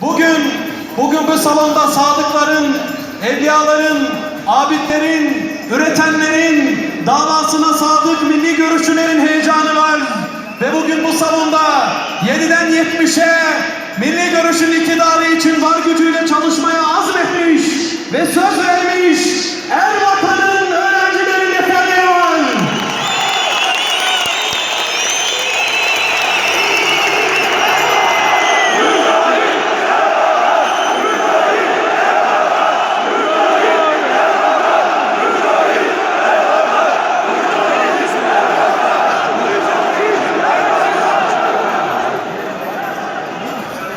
Bugün, bugün bu salonda sadıkların, evliyaların, abidlerin, üretenlerin, davasına sadık milli görüşçülerin heyecanı var. Ve bugün bu salonda 7'den 70'e milli görüşün iktidarı için var gücüyle çalışmaya azmetmiş ve söz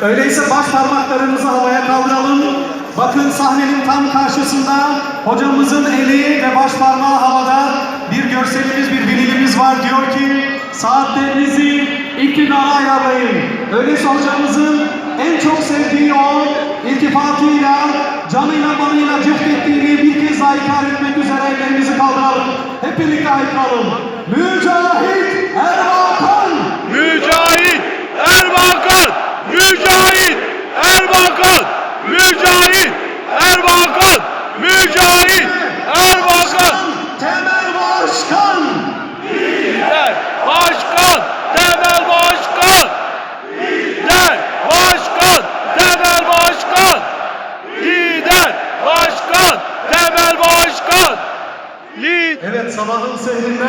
Öyleyse baş parmaklarımızı havaya kaldıralım. Bakın sahnenin tam karşısında hocamızın eli ve baş parmağı havada bir görselimiz, bir vinilimiz var. Diyor ki saatlerinizi iktidara ayarlayın. Öyleyse hocamızın en çok sevdiği o iltifatıyla, canıyla manıyla cehdettiğini bir kez daha ikrar etmek üzere ellerimizi kaldıralım. Hep birlikte haykıralım. Mücahit Erbakan! Mücahit Erbakan! Mücahit Erbakan! Mücahit Erbakan! Mücahit Erbakan! Temel Başkan! Lider Başkan! Temel Başkan! Lider Başkan! Temel Başkan! Lider Başkan! Temel Başkan! Lider Evet sabahın sehrinde